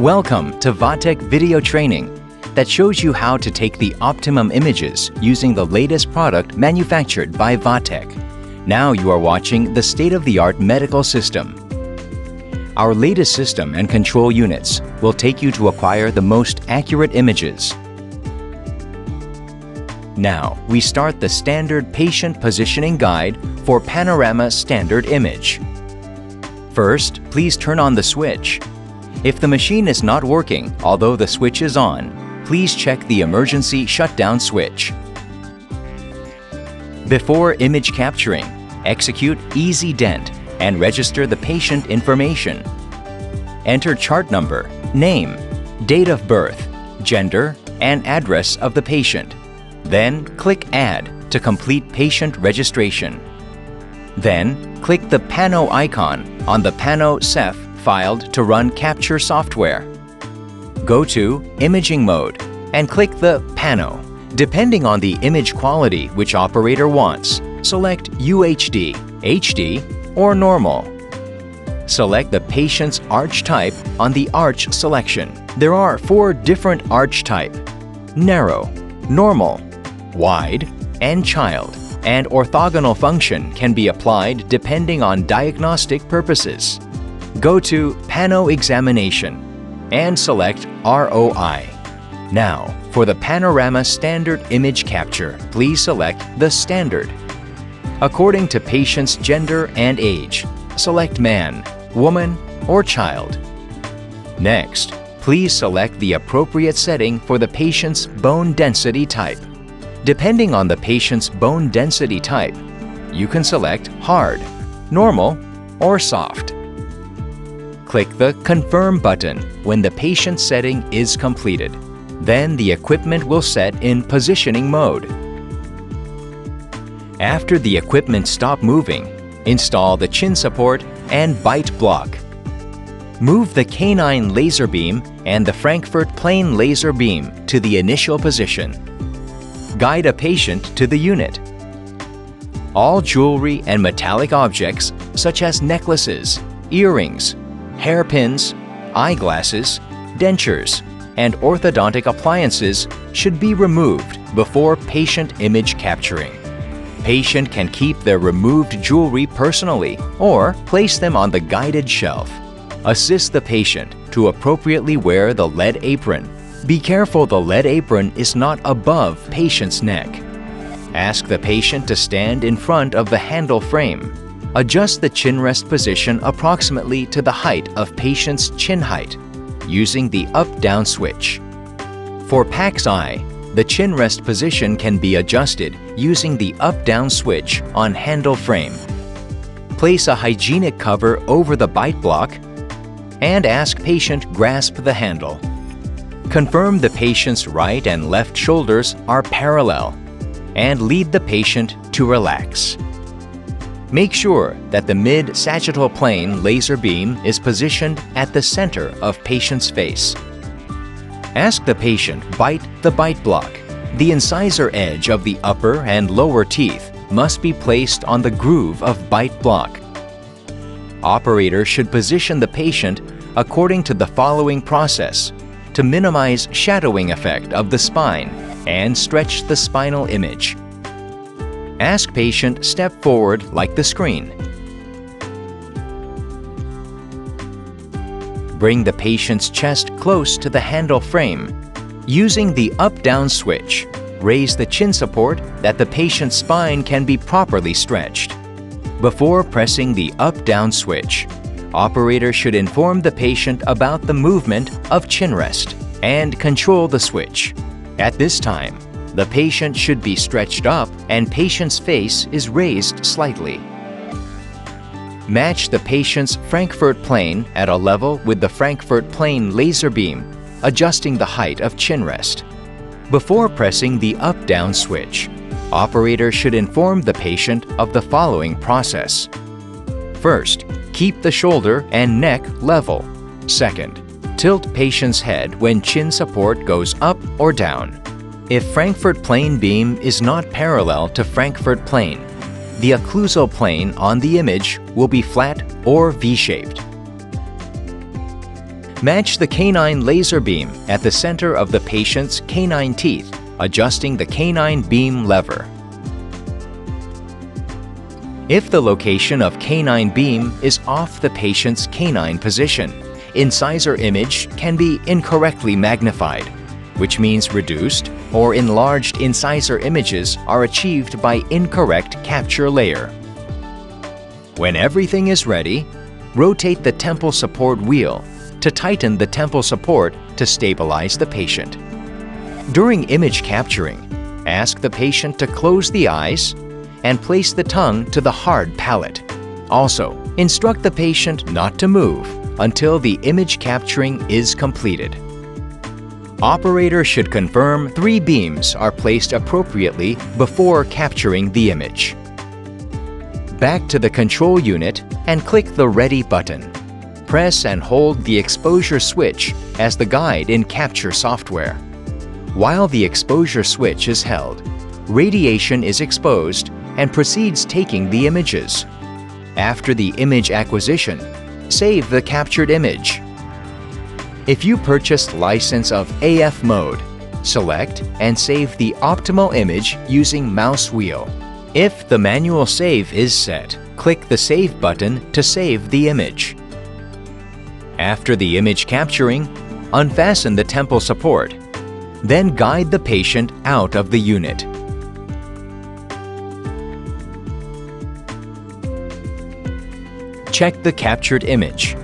Welcome to Vatek Video Training that shows you how to take the optimum images using the latest product manufactured by Vatek. Now you are watching the state-of-the-art medical system. Our latest system and control units will take you to acquire the most accurate images. Now, we start the standard patient positioning guide for Panorama Standard Image. First, please turn on the switch. If the machine is not working, although the switch is on, please check the emergency shutdown switch. Before image capturing, execute Easy Dent and register the patient information. Enter chart number, name, date of birth, gender, and address of the patient. Then click Add to complete patient registration. Then click the Pano icon on the Pano Ceph filed to run capture software. Go to Imaging Mode and click the Pano. Depending on the image quality which operator wants, select UHD, HD, or Normal. Select the patient's arch type on the arch selection. There are four different arch type, narrow, normal, wide, and child, and orthogonal function can be applied depending on diagnostic purposes. Go to Pano Examination and select ROI. Now, for the Panorama Standard Image Capture, please select the Standard. According to patient's gender and age, select man, woman, or child. Next, please select the appropriate setting for the patient's bone density type. Depending on the patient's bone density type, you can select hard, normal, or soft. Click the Confirm button when the patient setting is completed. Then the equipment will set in positioning mode. After the equipment stop moving, install the chin support and bite block. Move the canine laser beam and the Frankfurt plane laser beam to the initial position. Guide a patient to the unit. All jewelry and metallic objects such as necklaces, earrings, hairpins, eyeglasses, dentures, and orthodontic appliances should be removed before patient image capturing. Patient can keep their removed jewelry personally or place them on the guided shelf. Assist the patient to appropriately wear the lead apron. Be careful the lead apron is not above patient's neck. Ask the patient to stand in front of the handle frame. Adjust the chin rest position approximately to the height of patient's chin height using the up-down switch. For PAX Eye, the chin rest position can be adjusted using the up-down switch on handle frame. Place a hygienic cover over the bite block and ask patient grasp the handle. Confirm the patient's right and left shoulders are parallel and lead the patient to relax. Make sure that the mid-sagittal plane laser beam is positioned at the center of patient's face. Ask the patient bite the bite block. The incisor edge of the upper and lower teeth must be placed on the groove of bite block. Operator should position the patient according to the following process to minimize shadowing effect of the spine and stretch the spinal image. Ask patient step forward like the screen. Bring the patient's chest close to the handle frame. Using the up-down switch, raise the chin support that the patient's spine can be properly stretched. Before pressing the up-down switch, operator should inform the patient about the movement of chin rest and control the switch. At this time, the patient should be stretched up and patient's face is raised slightly. Match the patient's Frankfurt plane at a level with the Frankfurt plane laser beam, adjusting the height of chin rest. Before pressing the up-down switch, operator should inform the patient of the following process. First, keep the shoulder and neck level. Second, tilt patient's head when chin support goes up or down. If Frankfurt plane beam is not parallel to Frankfurt plane, the occlusal plane on the image will be flat or V-shaped. Match the canine laser beam at the center of the patient's canine teeth, adjusting the canine beam lever. If the location of canine beam is off the patient's canine position, incisor image can be incorrectly magnified, which means reduced or enlarged incisor images are achieved by incorrect capture layer. When everything is ready, rotate the temple support wheel to tighten the temple support to stabilize the patient. During image capturing, ask the patient to close the eyes and place the tongue to the hard palate. Also, instruct the patient not to move until the image capturing is completed. Operator should confirm three beams are placed appropriately before capturing the image. Back to the control unit and click the Ready button. Press and hold the exposure switch as the guide in Capture software. While the exposure switch is held, radiation is exposed and proceeds taking the images. After the image acquisition, save the captured image. If you purchased license of AF mode, select and save the optimal image using mouse wheel. If the manual save is set, click the Save button to save the image. After the image capturing, unfasten the temple support. Then guide the patient out of the unit. check the captured image.